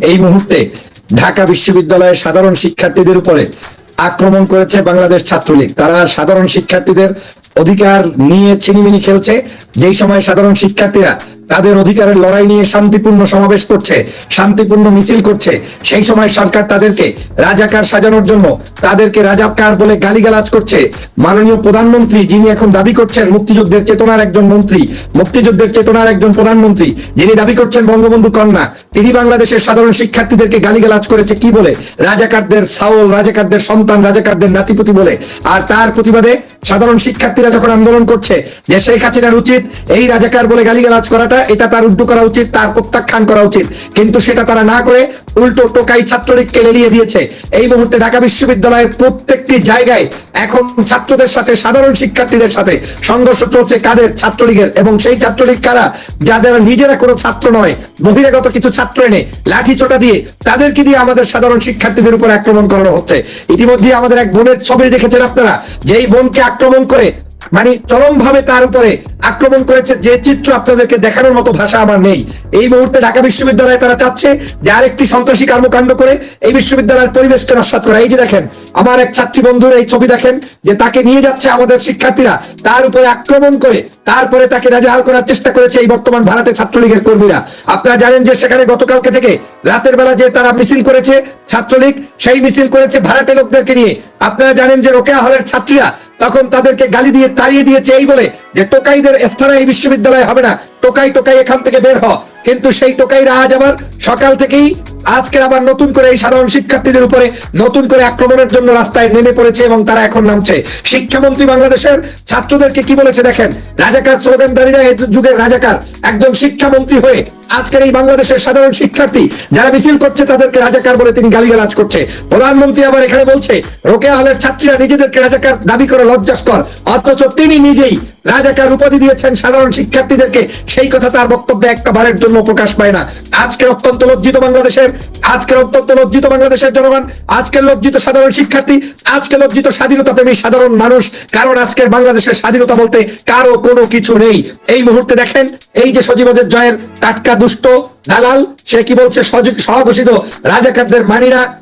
এই মুহূর্তে ঢাকা বিশ্ববিদ্যালয়ের সাধারণ শিক্ষার্থীদের উপরে আক্রমণ করেছে বাংলাদেশ ছাত্রলীগ। তারা সাধারণ শিক্ষার্থীদের অধিকার নিয়ে ছিনিমিনি খেলছে। যেই সময় সাধারণ শিক্ষার্থীরা তাদের অধিকারের লড়াই নিয়ে শান্তিপূর্ণ সমাবেশ করছে, শান্তিপূর্ণ মিছিল করছে। সেই সময় সরকার তাদেরকে রাজাকার সাজানোর জন্য তাদেরকে রাজাকার বলে গালিগালাজ করছে। মাননীয় প্রধানমন্ত্রী যিনি এখন দাবি করছেন মুক্তিযুদ্ধের চেতনার একজন মন্ত্রী, মুক্তিযুদ্ধের চেতনার একজন প্রধানমন্ত্রী যিনি দাবি করছেন বঙ্গবন্ধু কন্যা, তিনি বাংলাদেশের সাধারণ শিক্ষার্থীদেরকে গালিগালাজ করেছে কি বলে? রাজাকারদের সাউল রাজাকারদের সন্তান, রাজাকারদের নাতিপুতি বলে। আর তার প্রতিবাদে সাধারণ শিক্ষার্থীরা যখন আন্দোলন করছে যে শেখ হাসিনার উচিত এই রাজাকার বলে গালিগালাজ করাটা এটা তার উড্ডু করা উচিত, তার প্রত্যাখ্যান করা উচিত। কিন্তু সেটা তারা না করে উল্টো টোকাই ছাত্রলীগকে লেলিয়ে দিয়েছে এই মুহূর্তে ঢাকা বিশ্ববিদ্যালয়ের প্রত্যেকটি জায়গায় এখন ছাত্রদের সাথে, সাধারণ শিক্ষার্থীদের সাথে সংঘর্ষ চলছে কাদের ছাত্রলীগের, এবং সেই ছাত্রলীগ কারা, যাদের নিজেরা কোনো ছাত্র নয়, বহিরাগত কিছু ছাত্র এনে লাঠি চোটা দিয়ে তাদেরকে দিয়ে আমাদের সাধারণ শিক্ষার্থীদের উপর আক্রমণ করানো হচ্ছে। ইতিমধ্যে আমাদের এক বোনের ছবি দেখেছেন আপনারা, যেই বোনকে আক্রমণ করে মানে চরম ভাবে তার উপরে আক্রমণ করেছে। যে চিত্র আপনাদেরকে দেখানোর মতো ভাষা আমার নেই। এই মুহূর্তে ঢাকা বিশ্ববিদ্যালয়ে তারা চাচ্ছে যে আরেকটি সন্ত্রাসী কর্মকাণ্ড করে এই বিশ্ববিদ্যালয়ের পরিবেশকে নস্বাত করা। এই যে দেখেন, আমার এক ছাত্রী বন্ধুর এই ছবি দেখেন, যে তাকে নিয়ে যাচ্ছে আমাদের শিক্ষার্থীরা। তার উপরে আক্রমণ করে তারপরে তাকে রাজাহাল করার চেষ্টা করেছে এই বর্তমান ভারতের ছাত্রলীগের কর্মীরা। আপনারা জানেন যে সেখানে গতকালকে থেকে রাতের বেলা যে তারা মিছিল করেছে ছাত্রলীগ, সেই মিছিল করেছে ভাড়াটে লোকদেরকে নিয়ে। আপনারা জানেন যে রোকেয়া হলের ছাত্রীরা তখন তাদেরকে গালি দিয়ে তাড়িয়ে দিয়েছে এই বলে যে টোকাইদের স্থানে এই বিশ্ববিদ্যালয় হবে না। টোকাই টোকাই এখান থেকে বের হ। কিন্তু সেই টোকাইরা আজ আবার সকাল থেকেই আজকে আবার নতুন করে এই সাধারণ শিক্ষার্থীদের উপরে নতুন করে আক্রমণের জন্য রাস্তায় নেমে পড়েছে এবং তারা এখন নামছে। শিক্ষামন্ত্রী বাংলাদেশের ছাত্রদেরকে কি বলেছে দেখেন? রাজাকার স্লোগানদারীরা এই যুগের রাজাকার, একজন শিক্ষামন্ত্রী হয়ে আজকের এই বাংলাদেশের সাধারণ শিক্ষার্থী যারা মিছিল করছে তাদেরকে রাজাকার বলে তিনি গালিগালাজ করছে। প্রধানমন্ত্রী আবার এখানে বলছে, রোকেয়া হলের ছাত্রীরা নিজেদেরকে রাজাকার দাবি করে লজ্জাস্কর অথচ তিনি নিজেই রাজাকার উপাধি দিয়েছেন সাধারণ শিক্ষার্থীদেরকে। সেই কথা তার বক্তব্যে একটা বারের জন্য প্রকাশ পায় না। আজকের অত্যন্ত লজ্জিত বাংলাদেশের আজকের অত্যন্ত লজ্জিত বাংলাদেশের জনগণ, আজকের লজ্জিত সাধারণ শিক্ষার্থী আজকে লজ্জিত স্বাধীনতা প্রেমী সাধারণ মানুষ, কারণ আজকের বাংলাদেশের স্বাধীনতা বলতে কারও কোনো কিছু নেই। এই মুহূর্তে দেখেন, এই যে সজীবদের জয়ের টাটকা দুষ্ট দালাল, সে কি বলছে? সহঘোষিত রাজাকারদের মানিনা মা- মা-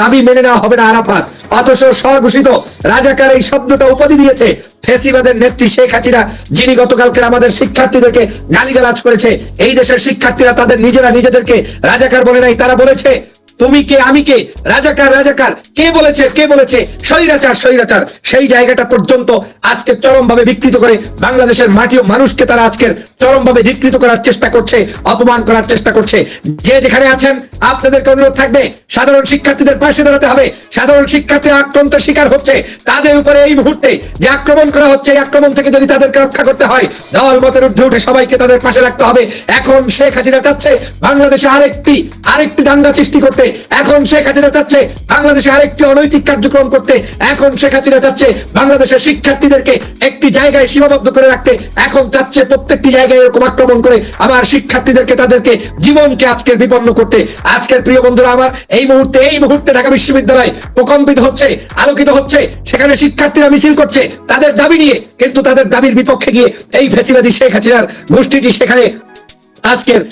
দাবি মেনে নেওয়া হবে না আরাফাত। অথচ স্বঘোষিত রাজাকার এই শব্দটা উপাধি দিয়েছে। ফেসিবাদের নেত্রী শেখ হাসিনা, যিনি গতকালকে আমাদের শিক্ষার্থীদেরকে গালিগালাজ করেছে, এই দেশের শিক্ষার্থীরা তাদের নিজেরা নিজেদেরকে রাজাকার বলে নাই, তারা বলেছে তুমি কে? আমি কে? রাজাকার রাজাকার। কে বলেছে? কে বলেছে? স্বৈরাচার স্বৈরাচার। সেই জায়গাটা পর্যন্ত আজকে চরম ভাবে বিকৃত করে বাংলাদেশের মাটি ও মানুষকে তারা আজকের চরম ভাবে বিকৃত করার চেষ্টা করছে, অপমান করার চেষ্টা করছে। যে যেখানে আছেন, আপনাদেরকে অনুরোধ থাকবে, সাধারণ শিক্ষার্থীদের পাশে দাঁড়াতে হবে। সাধারণ শিক্ষার্থীরা আক্রান্ত শিকার হচ্ছে। তাদের উপরে এই মুহূর্তে যে আক্রমণ করা হচ্ছে, এই আক্রমণ থেকে যদি তাদেরকে রক্ষা করতে হয়, দল মতের ঊর্ধ্বে উঠে সবাইকে তাদের পাশে রাখতে হবে। এখন শেখ হাসিনা চাচ্ছে বাংলাদেশে আরেকটি আরেকটি দাঙ্গা সৃষ্টি করতে। এখন শেখ হাসিনা চাচ্ছে বাংলাদেশে আরেকটি অনৈতিক কার্যক্রম করতে। এখন শেখ হাসিনা চাচ্ছে বাংলাদেশের শিক্ষার্থীদেরকে একটি জায়গায় সীমাবদ্ধ করে রাখতে। এখন চাচ্ছে প্রত্যেকটি জায়গায় এরকম আক্রমণ করে আমার শিক্ষার্থীদেরকে, তাদেরকে জীবনকে আজকের বিপন্ন করতে। আজকের প্রিয় বন্ধুরা আমার, এই মুহূর্তে এই মুহূর্তে ঢাকা বিশ্ববিদ্যালয় প্রকম্পিত হচ্ছে, আলোকিত হচ্ছে। সেখানে শিক্ষার্থীরা মিছিল করছে, তাদের দাবি নিয়ে, কিন্তু তাদের দাবির বিপক্ষে গিয়ে এই ফেচিবাদী শেখ হাসিনার গোষ্ঠীটি সেখানে আজকের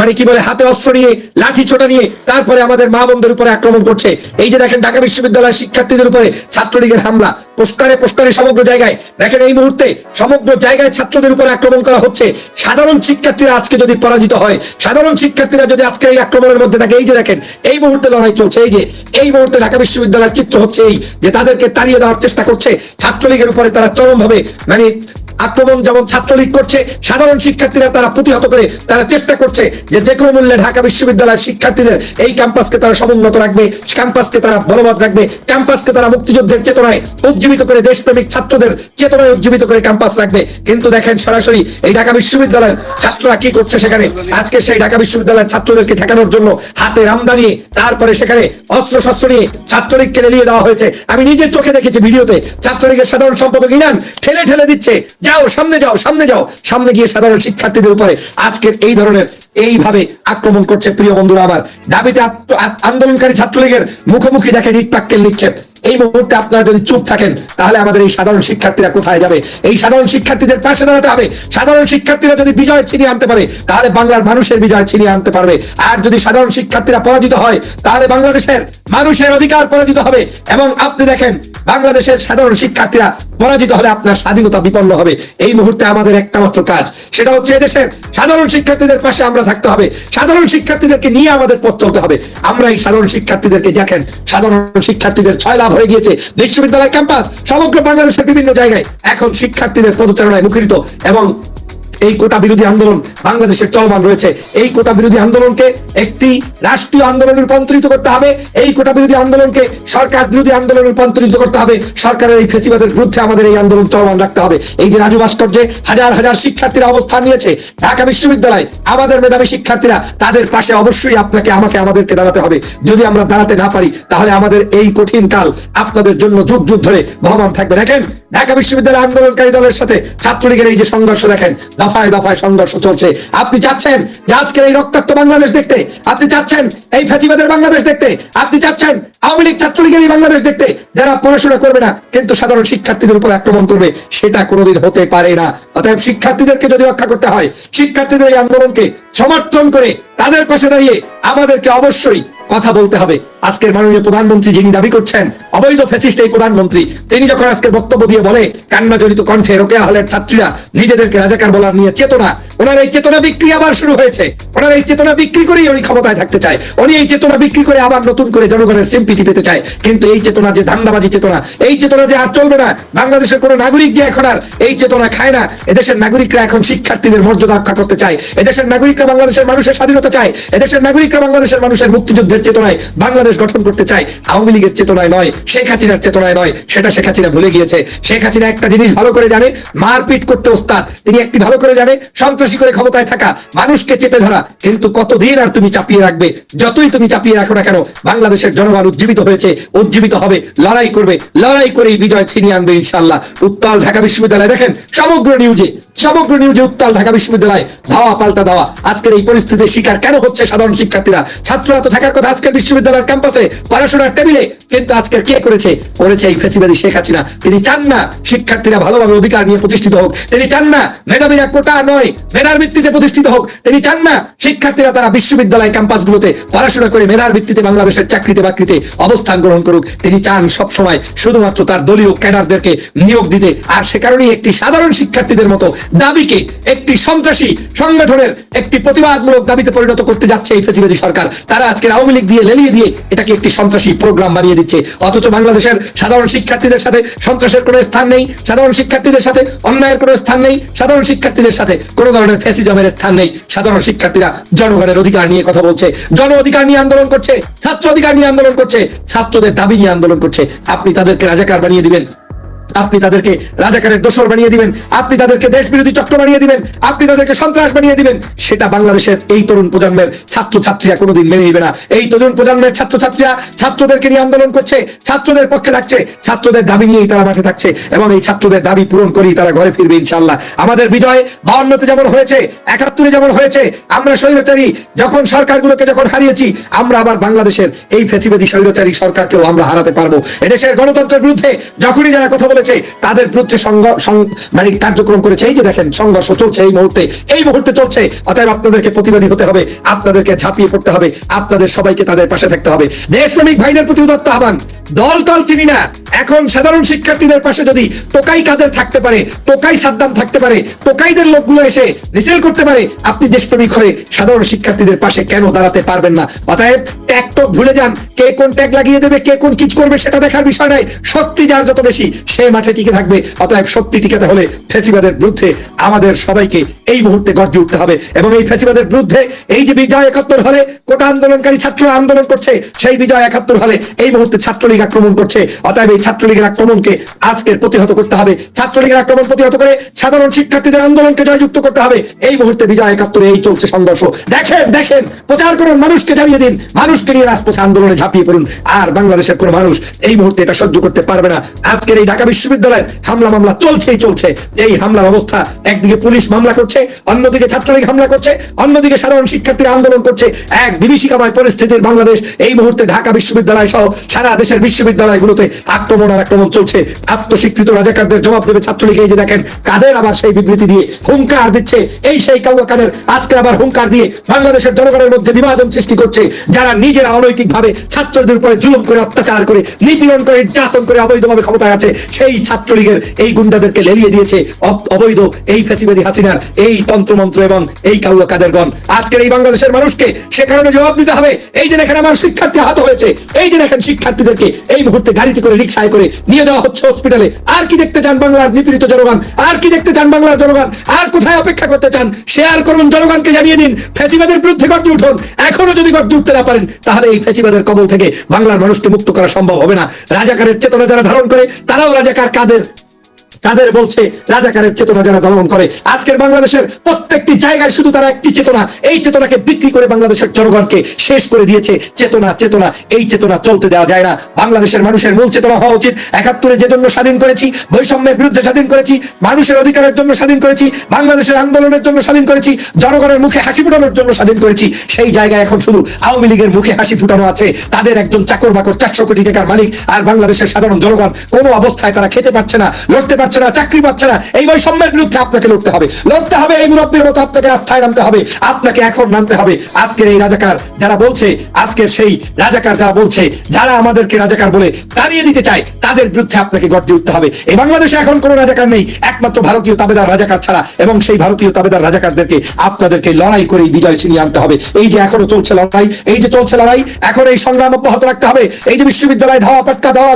মানে কি বলে, হাতে অস্ত্র নিয়ে, লাঠি ছোটা নিয়ে তারপরে আমাদের মা বোনদের উপরে আক্রমণ করছে। এই যে দেখেন ঢাকা বিশ্ববিদ্যালয়ের শিক্ষার্থীদের উপরে ছাত্রলীগের হামলা, পোস্টারে পোস্টারে সমগ্র জায়গায়। দেখেন এই মুহূর্তে সমগ্র জায়গায় ছাত্রদের উপরে আক্রমণ করা হচ্ছে। সাধারণ শিক্ষার্থীরা আজকে যদি পরাজিত হয়, সাধারণ শিক্ষার্থীরা যদি আজকে এই আক্রমণের মধ্যে থাকে, এই যে দেখেন, এই মুহূর্তে লড়াই চলছে, এই যে, এই মুহূর্তে ঢাকা বিশ্ববিদ্যালয়ের চিত্র হচ্ছে এই, যে তাদেরকে তাড়িয়ে দেওয়ার চেষ্টা করছে, ছাত্রলীগের উপরে তারা চরমভাবে মানে আক্রমণ যেমন ছাত্রলীগ করছে, সাধারণ শিক্ষার্থীরা তারা প্রতিহত করে, তারা চেষ্টা করছে যে যে কোনো মূল্যে ঢাকা বিশ্ববিদ্যালয়ের শিক্ষার্থীদের এই ক্যাম্পাসকে তারা সমুন্নত রাখবে ক্যাম্পাসকে তারা বলবৎ রাখবে ক্যাম্পাসকে তারা মুক্তিযুদ্ধের চেতনায় উজ্জীবিত করে, দেশপ্রেমিক ছাত্রদের চেতনায় উজ্জীবিত করে ক্যাম্পাস রাখবে। কিন্তু দেখেন সরাসরি এই ঢাকা বিশ্ববিদ্যালয়ের ছাত্ররা কি করছে সেখানে? আজকে সেই ঢাকা বিশ্ববিদ্যালয়ের ছাত্রদেরকে ঠেকানোর জন্য হাতে রামদা নিয়ে, তারপরে সেখানে অস্ত্র শস্ত্র নিয়ে ছাত্রলীগকে লেলিয়ে দেওয়া হয়েছে। আমি নিজের চোখে দেখেছি ভিডিওতে, ছাত্রলীগের সাধারণ সম্পাদক ইনান ঠেলে ঠেলে দিচ্ছে যাও সামনে যাও সামনে যাও। সামনে গিয়ে সাধারণ শিক্ষার্থীদের উপরে আজকের এই ধরনের এইভাবে আক্রমণ করছে প্রিয় বন্ধুরা আমার। দাবিতে আন্দোলনকারী ছাত্রলীগের মুখোমুখি দেখেন ইট নিক্ষেপ। এই মুহূর্তে আপনারা যদি চুপ থাকেন, তাহলে আমাদের এই সাধারণ শিক্ষার্থীরা কোথায় যাবে? এই সাধারণ শিক্ষার্থীদের পাশে দাঁড়াতে হবে। সাধারণ শিক্ষার্থীরা যদি বিজয় ছিনিয়ে আনতে পারে, তাহলে বাংলার মানুষের বিজয় ছিনিয়ে আনতে পারবে। আর যদি সাধারণ শিক্ষার্থীরা পরাজিত হয়, তাহলে বাংলাদেশের মানুষের অধিকার পরাজিত হবে। এবং আপনি দেখেন, বাংলাদেশের সাধারণ শিক্ষার্থীরা পরাজিত হলে আপনার স্বাধীনতা বিপন্ন হবে। এই মুহূর্তে আমাদের একটা মাত্র কাজ, সেটা হচ্ছে এদেশের সাধারণ শিক্ষার্থীদের পাশে আমরা থাকতে হবে। সাধারণ শিক্ষার্থীদেরকে নিয়ে আমাদের পথ চলতে হবে। আমরা এই সাধারণ শিক্ষার্থীদেরকে দেখেন, সাধারণ শিক্ষার্থীদের ছয় লাভ হয়ে গিয়েছে। বিশ্ববিদ্যালয় ক্যাম্পাস সমগ্র বাংলাদেশের বিভিন্ন জায়গায় এখন শিক্ষার্থীদের পদচারণায় মুখরিত এবং এই কোটা বিরোধী আন্দোলন বাংলাদেশের চলমান রয়েছে। এই কোটা বিরোধী আন্দোলনকে একটি রাষ্ট্রীয় আন্দোলনে রূপান্তরিত করতে হবে। এই কোটা বিরোধী আন্দোলনকে সরকার বিরোধী আন্দোলনে রূপান্তরিত করতে হবে। সরকারের এই ফেসিবাদের বিরুদ্ধে আমাদের এই আন্দোলন চলমান রাখতে হবে। এই যে রাজু ভাস্কর্যে হাজার হাজার শিক্ষার্থীরা অবস্থান নিয়েছে, ঢাকা বিশ্ববিদ্যালয়, আমাদের মেধাবী শিক্ষার্থীরা তাদের পাশে অবশ্যই আপনাকে, আমাকে, আমাদেরকে দাঁড়াতে হবে। যদি আমরা দাঁড়াতে না পারি, তাহলে আমাদের এই কঠিন কাল আপনাদের জন্য যুগ যুগ ধরে বহমান থাকবে। দেখেন ঢাকা বিশ্ববিদ্যালয় আন্দোলনকারী দলের সাথে ছাত্রলীগের এই যে সংঘর্ষ দেখেন, দফায় দফায় সংঘর্ষ চলছে। আপনি চাচ্ছেন যে আজকের এই রক্তাক্ত বাংলাদেশ দেখতে, আপনি চাচ্ছেন এই ফ্যাসিবাদের বাংলাদেশ দেখতে, আপনি চাচ্ছেন আওয়ামী লীগ ছাত্রলীগের এই বাংলাদেশ দেখতে, যারা পড়াশোনা করবে না, কিন্তু সাধারণ শিক্ষার্থীদের উপর আক্রমণ করবে, সেটা কোনোদিন হতে পারে না। অতএব শিক্ষার্থীদেরকে যদি রক্ষা করতে হয়, শিক্ষার্থীদের এই আন্দোলনকে সমর্থন করে তাদের পাশে দাঁড়িয়ে আমাদেরকে অবশ্যই কথা বলতে হবে। আজকের মাননীয় প্রধানমন্ত্রী যিনি দাবি করছেন, অবৈধ ফ্যাসিস্ট এই প্রধানমন্ত্রী, তিনি যখন আজকে বক্তব্য দিয়ে বলে কান্না জড়িত কণ্ঠে রোকেয়া হলের ছাত্রীরা নিজেদেরকে রাজাকার বলার নিয়ে চেতনা, ওনার এই চেতনা বিক্রি আবার শুরু হয়েছে। ওনার এই চেতনা বিক্রি করেই উনি ক্ষমতায় থাকতে চায়। উনি এই চেতনা বিক্রি করে আবার নতুন করে জনগণের সিম্পিতি পেতে চায়। কিন্তু এই চেতনা যে ধান্দাবাজি চেতনা, এই চেতনা যে আর চলবে না, বাংলাদেশের কোনো নাগরিক যে এখন আর এই চেতনা খায় না, এদেশের নাগরিকরা এখন শিক্ষার্থীদের মর্যাদা রক্ষা করতে চায়। এদেশের নাগরিকরা বাংলাদেশের মানুষের স্বাধীনতা চায়। এদেশের নাগরিকরা বাংলাদেশের মানুষের মুক্তিযুদ্ধের চেতনায় বাংলাদেশ গঠন করতে চায়, আওয়ামী লীগের চেতনায় নয়, শেখ হাসিনার চেতনায় নয়, সেটা শেখ হাসিনা ভুলে গিয়েছে। শেখ হাসিনা একটা জিনিস ভালো করে জানে, মারপিট করতে ওস্তাদ, তিনি একটি ভালো করে জানে, সন্ত্রাসী করে ক্ষমতায় থাকা, মানুষকে চেপে ধরা, কিন্তু কতদিন আর তুমি চাপিয়ে রাখবে? যতই তুমি চাপিয়ে রাখো না কেন, বাংলাদেশের জনগণ উজ্জীবিত হয়েছে, উজ্জীবিত হবে, লড়াই করবে, লড়াই করেই বিজয় ছিনিয়ে আনবে ইনশাল্লাহ উত্তাল ঢাকা বিশ্ববিদ্যালয়, দেখেন, সমগ্র নিউজে সমগ্র নিউজে উত্তাল ঢাকা বিশ্ববিদ্যালয় ধাওয়া পাল্টা দেওয়া। আজকের এই পরিস্থিতির শিকার কেন হচ্ছে সাধারণ শিক্ষার্থীরা? ছাত্ররা তো থাকার কথা আজকের বিশ্ববিদ্যালয়ের ক্যাম্পাসে পড়াশোনার টেবিলে কিন্তু আজকের কে করেছে? করেছে এই ফেসিবাদী শেখ হাসিনা। তিনি চান না শিক্ষার্থীরা ভালোভাবে অধিকার নিয়ে প্রতিষ্ঠিত হোক। তিনি চান না মেধাবীরা কোটা নয়, মেধার ভিত্তিতে প্রতিষ্ঠিত হোক। তিনি চান না শিক্ষার্থীরা তারা বিশ্ববিদ্যালয় ক্যাম্পাসগুলোতে পড়াশোনা করে মেধার ভিত্তিতে বাংলাদেশের চাকরিতে বাকরিতে অবস্থান গ্রহণ করুক। তিনি চান সব সময় শুধুমাত্র তার দলীয় ক্যাডারদেরকে নিয়োগ দিতে। আর সে কারণেই একটি সাধারণ শিক্ষার্থীদের মতো দাবিকে একটি সন্ত্রাসী সংগঠনের একটি প্রতিবাদমূলক দাবিতে পরিণত করতে যাচ্ছে এই ফেসিবাদী সরকার। তারা আজকে আওয়ামী লীগ দিয়ে লেলিয়ে দিয়ে এটাকে একটি সন্ত্রাসী প্রোগ্রাম বানিয়ে দিচ্ছে। অথচ বাংলাদেশের সাধারণ শিক্ষার্থীদের সাথে সন্ত্রাসের কোনো স্থান নেই, সাধারণ শিক্ষার্থীদের সাথে অন্যায়ের কোনো স্থান নেই, সাধারণ শিক্ষার্থীদের সাথে কোনো ধরনের ফ্যাসিজমের স্থান নেই। সাধারণ শিক্ষার্থীরা জনগণের অধিকার নিয়ে কথা বলছে, জন অধিকার নিয়ে আন্দোলন করছে, ছাত্র অধিকার নিয়ে আন্দোলন করছে, ছাত্রদের দাবি নিয়ে আন্দোলন করছে। আপনি তাদেরকে রাজাকার বানিয়ে দিবেন। আপনি তাদেরকে রাজাকারের দোসর বানিয়ে দিবেন, আপনি তাদেরকে দেশ বিরোধী চক্র বানিয়ে দিবেন, আপনি তাদেরকে সন্ত্রাস বানিয়ে দিবেন। সেটা বাংলাদেশের এই তরুণ প্রজন্মের ছাত্র ছাত্রীরা কোনোদিন মেনে নিবে না। এই তরুণ প্রজন্মের ছাত্র ছাত্রীরা ছাত্রদেরকে নিয়ে আন্দোলন করছে, ছাত্রদের পক্ষে থাকছে, ছাত্রদের দাবি নিয়েই তারা মাঠে থাকছে। এবং এই ছাত্রদের দাবি পূরণ করেই তারা ঘরে ফিরবে ইনশাল্লাহ আমাদের বিজয় বাউন্নতে যেমন হয়েছে, একাত্তরে যেমন হয়েছে, আমরা স্বৈরাচারী, যখন সরকারগুলোকে যখন হারিয়েছি, আমরা আবার বাংলাদেশের এই ফেসিবাদী স্বৈরাচারী সরকারকেও আমরা হারাতে পারব। এদেশের গণতন্ত্রের বিরুদ্ধে যখনই যারা কথা বলেছে তাদের বিরুদ্ধে মানে কার্যক্রম করেছে। এই যে দেখেন, সংঘর্ষ চলছে এই মুহূর্তে। এই মুহূর্তে চলছে। অতএব আপনাদেরকে প্রতিবাদী হতে হবে, আপনাদেরকে ঝাঁপিয়ে পড়তে হবে, আপনাদের সবাইকে তাদের পাশে থাকতে হবে। দেশপ্রেমিক ভাইদের প্রতি উদত্ত আহ্বান, দল টল চিনি না। এখন সাধারণ শিক্ষার্থীদের পাশে যদি টোকাই কাদের থাকতে পারে, টোকাই সাদ্দাম থাকতে পারে, টোকাইদের লোকগুলো এসে রিসেল করতে পারে, আপনি দেশপ্রেমিক হয়ে সাধারণ শিক্ষার্থীদের পাশে কেন দাঁড়াতে পারবেন না? অতএব ট্যাগ টক ভুলে যান, কে কোন ট্যাগ লাগিয়ে দেবে, কে কোন কিচ করবে, সেটা দেখার বিষয় নাই শক্তি যার যত বেশি, সে মাঠে টিকে থাকবে। অতএব শক্তি টিকাতে হলে ফেসিবাদের বিরুদ্ধে আমাদের সবাইকে এই মুহূর্তে গর্জে উঠতে হবে। এবং এই ফেসিবাদের বিরুদ্ধে এই যে বিজয় একাত্তর হলে কোটা আন্দোলনকারী ছাত্ররা আন্দোলন করছে, সেই বিজয় একাত্তর হলে এই মুহূর্তে ছাত্রলীগ আক্রমণ করছে। অতএব এই ছাত্রলীগের আক্রমণকে আজকের প্রতিহত করতে হবে। ছাত্রলীগের আক্রমণ প্রতিহত করে সাধারণ শিক্ষার্থীদের আন্দোলনকে জয়যুক্ত করতে হবে। এই মুহূর্তে বিজয় একাত্তরে এই চলছে সংঘর্ষ। দেখেন দেখেন, প্রচার করুন, মানুষকে জানিয়ে দিন। মানুষকে নিয়ে রাজপথে আন্দোলনে ঝাঁপিয়ে পড়ুন। আর বাংলাদেশের কোনো মানুষ এই মুহূর্তে এটা সহ্য করতে পারবে না। আজকের এই ঢাকা বিশ্ব বিশ্ববিদ্যালয়ের হামলা মামলা চলছেই চলছে। এই হামলার অবস্থা, একদিকে পুলিশ মামলা করছে, অন্যদিকে ছাত্রলীগ হামলা করছে, অন্যদিকে সাধারণ শিক্ষার্থীরা আন্দোলন করছে। এক বিভীষিকাময় পরিস্থিতির বাংলাদেশ, এই মুহূর্তে ঢাকা বিশ্ববিদ্যালয় সহ সারা দেশের বিশ্ববিদ্যালয়গুলোতে আক্রমণ আর আক্রমণ চলছে। আত্মস্বীকৃত রাজাকারদের জবাব দেবে ছাত্রলীগ। এই যে দেখেন, কাদের আবার সেই বিবৃতি দিয়ে হুঙ্কার দিচ্ছে? এই সেই কাউয়া কাদের? আজকে আবার হুঙ্কার দিয়ে বাংলাদেশের জনগণের মধ্যে বিভাজন সৃষ্টি করছে। যারা নিজেরা অনৈতিক ভাবে ছাত্রদের উপরে জুলুম করে, অত্যাচার করে, নিপীড়ন করে, নির্যাতন করে, অবৈধভাবে ক্ষমতায় আছে, সেই ছাত্রলীগের এই গুন্ডাদেরকে লেলিয়ে দিয়েছে অবৈধ এই ফেসিবাদী হাসিনার এই তন্ত্রমন্ত্র এবং এই কাউয়া কাদেরগণ। আজকের এই বাংলাদেশের মানুষকে সে কারণে জবাব দিতে হবে। এই যে দেখেন আমার শিক্ষার্থী আহত হয়েছে, এই যে দেখেন শিক্ষার্থীদেরকে এই মুহূর্তে গাড়িতে করে রিক্সায় করে নিয়ে যাওয়া হচ্ছে হসপিটালে আর কি দেখতে চান বাংলার নিপীড়িত জনগণ? আর কি দেখতে চান বাংলার জনগণ? আর কোথায় অপেক্ষা করতে চান? শেয়ার করুন জনগণকে জানিয়ে দিন ফেসিবাদের বিরুদ্ধে গর্জে উঠুন। এখনও যদি গর্জে উঠতে না পারেন, তাহলে এই ফেসিবাদের কবল থেকে বাংলার মানুষকে মুক্ত করা সম্ভব হবে না। রাজাকারের চেতনা যারা ধারণ করে, তারাও রাজাকার কাদের তাদের বলছে, রাজাকারের চেতনা যারা দমন করে, আজকের বাংলাদেশের প্রত্যেকটি জায়গায় শুধু তারা একটি চেতনা। এই চেতনাকে বিক্রি করে বাংলাদেশের জনগণকে শেষ করে দিয়েছে। চেতনা চেতনা, এই চেতনা চলতে দেওয়া যায় না। বাংলাদেশের মানুষের মূল চেতনা হওয়া উচিত। একাত্তরে যে জন্য স্বাধীন করেছি, বৈষম্যের বিরুদ্ধে স্বাধীন করেছি, মানুষের অধিকারের জন্য স্বাধীন করেছি, বাংলাদেশের আন্দোলনের জন্য স্বাধীন করেছি, জনগণের মুখে হাসি ফুটানোর জন্য স্বাধীন করেছি, সেই জায়গায় এখন শুধু আওয়ামী লীগের মুখে হাসি ফুটানো আছে। তাদের একজন চাকর বাকর চারশো কোটি টাকার মালিক, আর বাংলাদেশের সাধারণ জনগণ কোনো অবস্থায় তারা খেতে পারছে না, লড়তে পারছে না, চাকরি পাচ্ছে না। এই বৈষম্যের বিরুদ্ধে আপনাকে লড়তে হবে। লড়তে হবে এই মুরব্বীর মতো আপনাকে রাস্তায় নামতে হবে। আপনাকে এখন নামতে হবে। আজকের এই রাজাকার যারা বলছে, আজকের সেই রাজাকার যারা বলছে, যারা আমাদেরকে রাজাকার বলে তাড়িয়ে দিতে চায়, তাদের বিরুদ্ধে আপনাকে গর্জে উঠতে হবে। এই বাংলাদেশে এখন কোনো রাজাকার নেই। একমাত্র ভারতীয় তাবেদার রাজাকার ছাড়া এবং সেই ভারতীয় তাবেদার রাজাকারদেরকে আপনাদেরকে লড়াই করে বিজয় ছিনিয়ে আনতে হবে। এই যে এখনও চলছে লড়াই, এই যে চলছে লড়াই, এখন এই সংগ্রাম অব্যাহত রাখতে হবে। এই যে বিশ্ববিদ্যালয় ধাওয়া পাটকা, ধাওয়া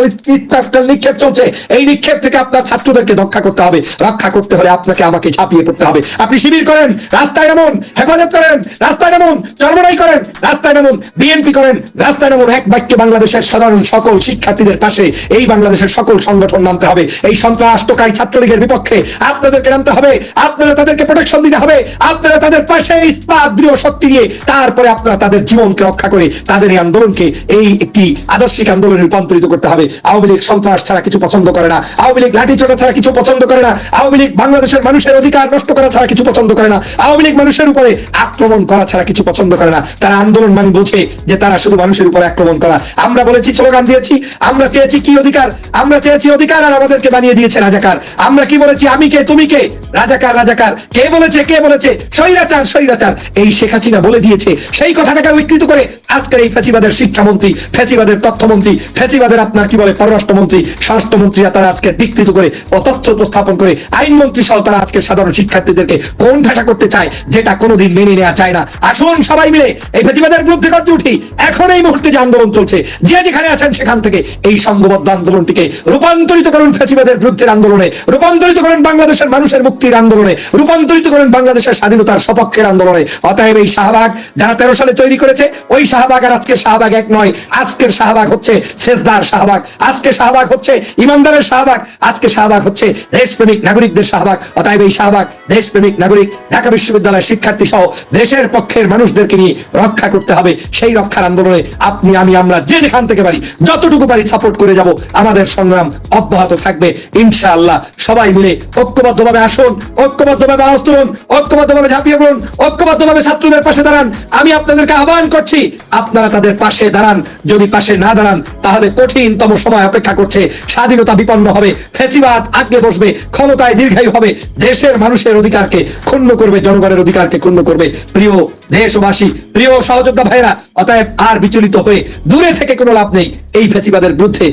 নিক্ষেপ চলছে। এই নিক্ষেপ থেকে আপনার ছাত্রদেরকে রক্ষা করতে হবে। রক্ষা করতে হলে আপনাকে আমাকে ঝাঁপিয়ে পড়তে হবে। আপনি শিবির করেন, রাস্তায় নামুন, হেফাজত করেন, রাস্তায় নামুন, চরমনাই করেন, রাস্তায় নামুন, বিএনপি করেন, রাস্তায় নামুন। এক বাক্যে বাংলাদেশের সাধারণ সকল শিক্ষার্থীদের পাশে এই বাংলাদেশের সকল সংগঠন নামতে হবে। এই সন্ত্রাস টোকাই ছাত্রলীগের বিপক্ষে আপনাদেরকে নামতে হবে, আপনারা তাদেরকে প্রোটেকশন দিতে হবে, আপনারা তাদের পাশে ইস্পাত দৃঢ় শক্তি দিয়ে তারপরে আপনারা তাদের জীবনকে রক্ষা করে তাদের এই আন্দোলনকে এই একটি আদর্শিক আন্দোলনে রূপান্তরিত করতে হবে। আওয়ামী লীগ সন্ত্রাস ছাড়া কিছু পছন্দ করে না। আওয়ামী লীগ লাঠি চোটা ছাড়া কিছু পছন্দ করে না। আওয়ামী লীগ বাংলাদেশের মানুষের অধিকার নষ্ট করা ছাড়া কিছু পছন্দ করে না। আওয়ামী লীগ মানুষের উপরে আক্রমণ করা ছাড়া কিছু পছন্দ করে না। তারা আন্দোলন মানে বোঝে যে তারা শুধু মানুষের উপরে আক্রমণ করা। আমরা বলেছি, স্লোগান দিয়েছি, আমরা চেয়েছি কি অধিকার? আমরা চেয়েছি অধিকার আর আমাদেরকে বানিয়ে দিয়েছে রাজাকার। আমরা কি বলেছি, আমি কে, তুমি কে? রাজাকার রাজাকার। কে বলেছে কে বলেছে? স্বৈরাচার স্বৈরাচার। এই শেখ হাসিনা বলে দিয়েছে, সেই কথাটাকে বিকৃত করে আজকের এই ফ্যাসিবাদের শিক্ষামন্ত্রী ফ্যাসিবাদের তথ্যমন্ত্রী ফ্যাসিবাদের আপনার কি বলে পররাষ্ট্রমন্ত্রী স্বরাষ্ট্রমন্ত্রীরা তারা আজকে বিকৃত করে ও তথ্য উপস্থাপন করে আইনমন্ত্রী সহ তারা আজকে সাধারণ শিক্ষার্থীদেরকে কোন ভাষা করতে চায়, যেটা কোনোদিন মেনে নেওয়া চায় না। আসুন সবাই মিলে এই ফ্যাসিবাদের বিরুদ্ধে গর্জে উঠি। এখন এই মুহূর্তে যে আন্দোলন চলছে, যে যেখানে আছেন সেখান থেকে এই সংঘবদ্ধ আন্দোলনটিকে রূপান্তরিত করুন ফ্যাসিবাদের বিরুদ্ধের আন্দোলনে, রূপান্তরিত করেন বাংলাদেশের মানুষের মুক্তির আন্দোলনে, রূপান্তরিত করেন বাংলাদেশের স্বাধীনতার সপক্ষের আন্দোলনে। অতএব এই শাহবাগ যারা তেরো সালে তৈরি করেছে, ওই শাহবাগ আর আজকের শাহবাগ এক নয়। আজকের শাহবাগ হচ্ছে শেষদার শাহবাগ। আজকে শাহবাগ হচ্ছে ইমানদারের শাহবাগ। আজকে শাহবাগ হচ্ছে দেশপ্রেমিক নাগরিকদের শাহবাগ। অতএব এই শাহবাগ দেশপ্রেমিক নাগরিক, ঢাকা বিশ্ববিদ্যালয়ের শিক্ষার্থী সহ দেশের পক্ষের মানুষদেরকে নিয়ে রক্ষা করতে হবে। সেই রক্ষার আন্দোলনে আপনি, আমি, আমরা যে যেখান থেকে পারি, যতটুকু পারি সাপোর্ট করে যাব। আমাদের সংগ্রাম অব্যাহত থাকবে, ইনশাআল্লাহ। সবাই মিলে ঐক্যবদ্ধভাবে আসুন, ঐক্যবদ্ধভাবে আওয়াজ তুলুন, ঐক্যবদ্ধভাবে ঝাঁপিয়ে পড়ুন, ঐক্যবদ্ধভাবে ছাত্রদের পাশে দাঁড়ান। আমি আপনাদেরকে আহ্বান করছি, আপনারা তাদের পাশে দাঁড়ান। যদি পাশে না দাঁড়ান, তাহলে কঠিনতম সময় অপেক্ষা করছে, স্বাধীনতা বিপন্ন হবে, ফেসিবাদ আগে বসবে, ক্ষমতায় দীর্ঘায়ু হবে দেশের মানুষের অধিকারকে ক্ষুণ্ণ করবে, জনগণের অধিকারকে ক্ষুণ্ণ করবে। প্রিয় দেশবাসী, প্রিয় সহযোদ্ধা ভাইরা অতএব আর বিচলিত হয়ে দূরে থেকে কোনো লাভ নেই। এই ফেসিবাদের বিরুদ্ধে